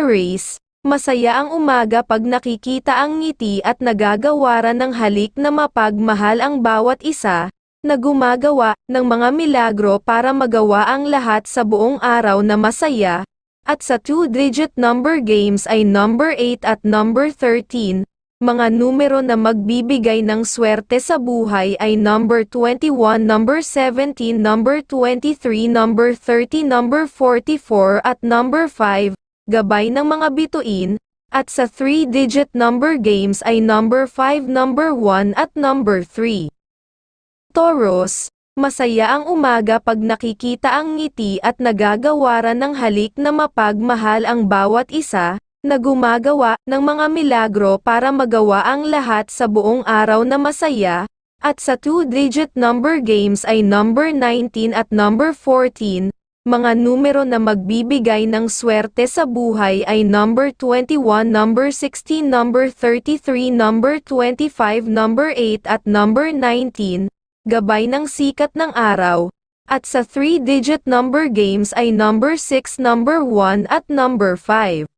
Aries, masaya ang umaga pag nakikita ang ngiti at nagagawaran ng halik na mapagmahal ang bawat isa, na gumagawa ng mga milagro para magawa ang lahat sa buong araw na masaya, at sa two-digit number games ay number 8 at number 13, mga numero na magbibigay ng swerte sa buhay ay number 21, number 17, number 23, number 30, number 44 at number 5, gabay ng mga bituin, at sa 3-digit number games ay number 5, number 1 at number 3. Taurus, masaya ang umaga pag nakikita ang ngiti at nagagawaran ng halik na mapagmahal ang bawat isa, na gumagawa ng mga milagro para magawa ang lahat sa buong araw na masaya, at sa two-digit number games ay number 19 at number 14, mga numero na magbibigay ng swerte sa buhay ay number 21, number 16, number 33, number 25, number 8 at number 19, gabay ng sikat ng araw, at sa three-digit number games ay number 6, number 1 at number 5.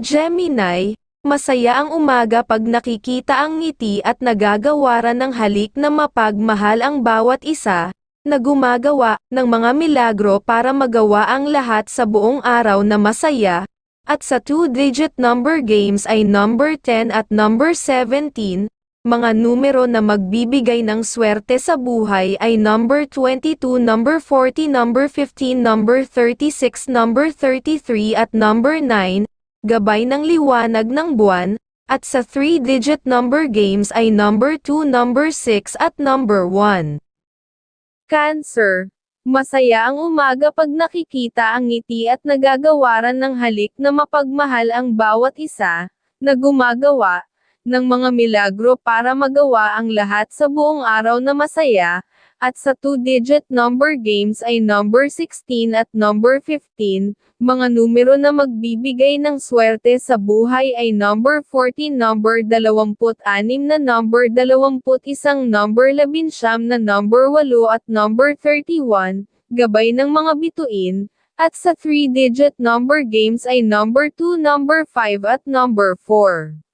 Gemini, masaya ang umaga pag nakikita ang ngiti at nagagawaran ng halik na mapagmahal ang bawat isa, na gumagawa ng mga milagro para magawa ang lahat sa buong araw na masaya, at sa two-digit number games ay number 10 at number 17, mga numero na magbibigay ng swerte sa buhay ay number 22, number 40, number 15, number 36, number 33 at number 9, gabay ng liwanag ng buwan, at sa 3-digit number games ay number 2, number 6 at number 1. Cancer, masaya ang umaga pag nakikita ang ngiti at nagagawaran ng halik na mapagmahal ang bawat isa, na gumagawa ng mga milagro para magawa ang lahat sa buong araw na masaya, at sa two-digit number games ay number 16 at number 15, mga numero na magbibigay ng swerte sa buhay ay number 14, number 26 na number 21, number 11 na number 8 at number 31, gabay ng mga bituin, at sa 3-digit number games ay number 2, number 5 at number 4.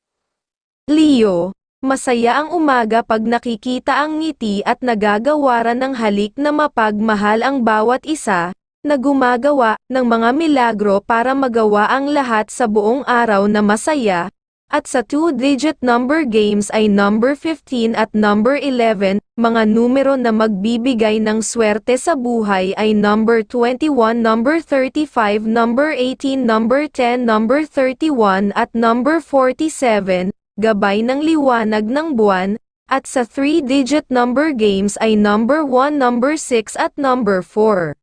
Leo, masaya ang umaga pag nakikita ang ngiti at nagagawaran ng halik na mapagmahal ang bawat isa, na gumagawa ng mga milagro para magawa ang lahat sa buong araw na masaya, at sa two-digit number games ay number 15 at number 11, mga numero na magbibigay ng swerte sa buhay ay number 21, number 35, number 18, number 10, number 31 at number 47, gabay ng liwanag ng buwan, at sa 3-digit number games ay number 1, number 6 at number 4.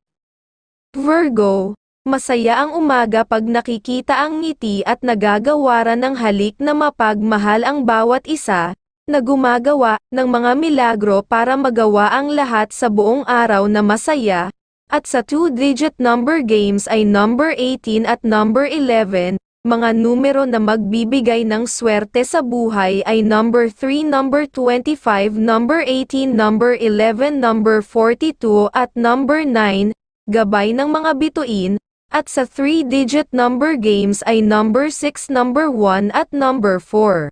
Virgo, masaya ang umaga pag nakikita ang ngiti at nagagawaran ng halik na mapagmahal ang bawat isa, na gumagawa ng mga milagro para magawa ang lahat sa buong araw na masaya, at sa two-digit number games ay number 18 at number 11, mga numero na magbibigay ng swerte sa buhay ay number 3, number 25, number 18, number 11, number 42 at number 9, gabay ng mga bituin, at sa 3-digit number games ay number 6, number 1 at number 4.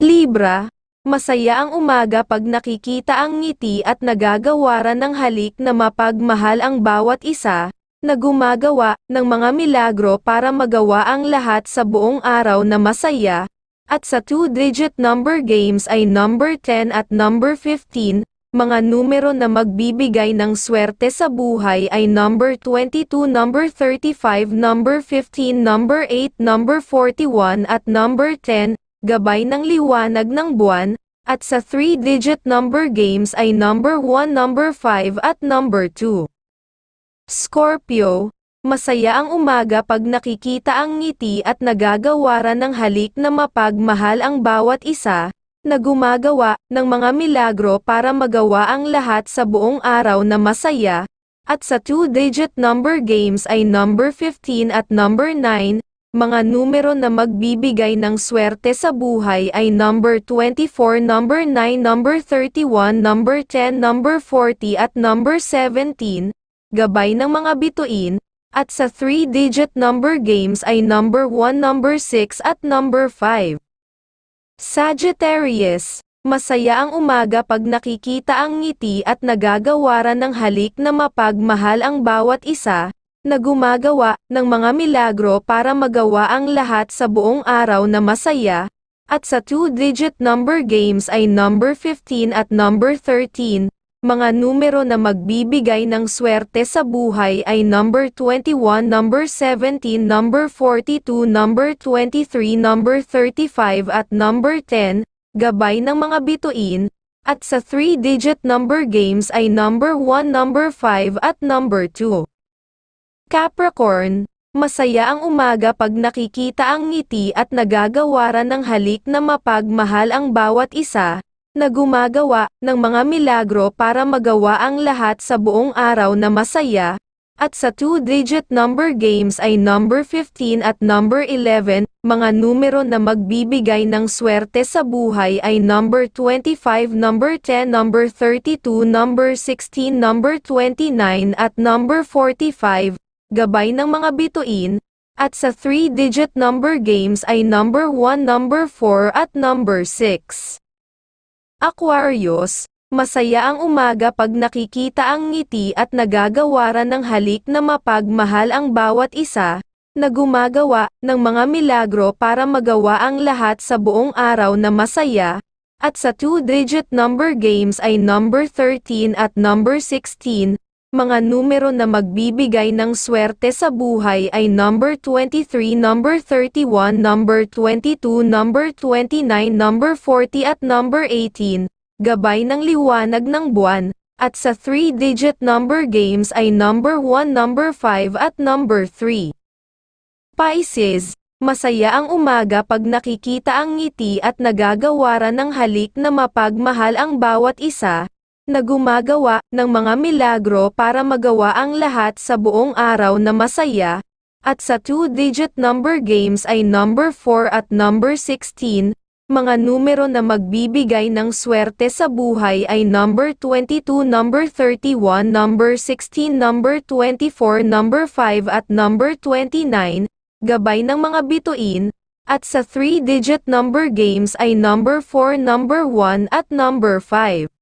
Libra, masaya ang umaga pag nakikita ang ngiti at nagagawaran ng halik na mapagmahal ang bawat isa, na gumagawa ng mga milagro para magawa ang lahat sa buong araw na masaya, at sa two-digit number games ay number 10 at number 15, mga numero na magbibigay ng swerte sa buhay ay number 22, number 35, number 15, number 8, number 41 at number 10, gabay ng liwanag ng buwan, at sa 3-digit number games ay number 1, number 5 at number 2. Scorpio, masaya ang umaga pag nakikita ang ngiti at nagagawaran ng halik na mapagmahal ang bawat isa, na gumagawa ng mga milagro para magawa ang lahat sa buong araw na masaya, at sa two-digit number games ay number 15 at number 9, mga numero na magbibigay ng swerte sa buhay ay number 24, number 9, number 31, number 10, number 40 at number 17, gabay ng mga bituin, At sa 3-digit number games ay number 1, number 6 at number 5. Sagittarius, masaya ang umaga pag nakikita ang ngiti at nagagawaran ng halik na mapagmahal ang bawat isa, na gumagawa ng mga milagro para magawa ang lahat sa buong araw na masaya, at sa 2-digit number games ay number 15 at number 13, mga numero na magbibigay ng swerte sa buhay ay number 21, number 17, number 42, number 23, number 35 at number 10, gabay ng mga bituin, at sa 3-digit number games ay number 1, number 5 at number 2. Capricorn, masaya ang umaga pag nakikita ang ngiti at nagagawaran ng halik na mapagmahal ang bawat isa, na gumagawa ng mga milagro para magawa ang lahat sa buong araw na masaya, at sa 2-digit number games ay number 15 at number 11, mga numero na magbibigay ng swerte sa buhay ay number 25, number 10, number 32, number 16, number 29 at number 45, gabay ng mga bituin, at sa 3-digit number games ay number 1, number 4 at number 6. Aquarius, masaya ang umaga pag nakikita ang ngiti at nagagawaran ng halik na mapagmahal ang bawat isa, na gumagawa ng mga milagro para magawa ang lahat sa buong araw na masaya, at sa 2-digit number games ay number 13 at number 16, mga numero na magbibigay ng swerte sa buhay ay number 23, number 31, number 22, number 29, number 40 at number 18, gabay ng liwanag ng buwan, at sa 3-digit number games ay number 1, number 5 at number 3. Pisces, masaya ang umaga pag nakikita ang ngiti at nagagawaran ng halik na mapagmahal ang bawat isa, na gumagawa ng mga milagro para magawa ang lahat sa buong araw na masaya, at sa 2-digit number games ay number 4 at number 16, mga numero na magbibigay ng swerte sa buhay ay number 22, number 31, number 16, number 24, number 5 at number 29, gabay ng mga bituin, at sa 3-digit number games ay number 4, number 1 at number 5.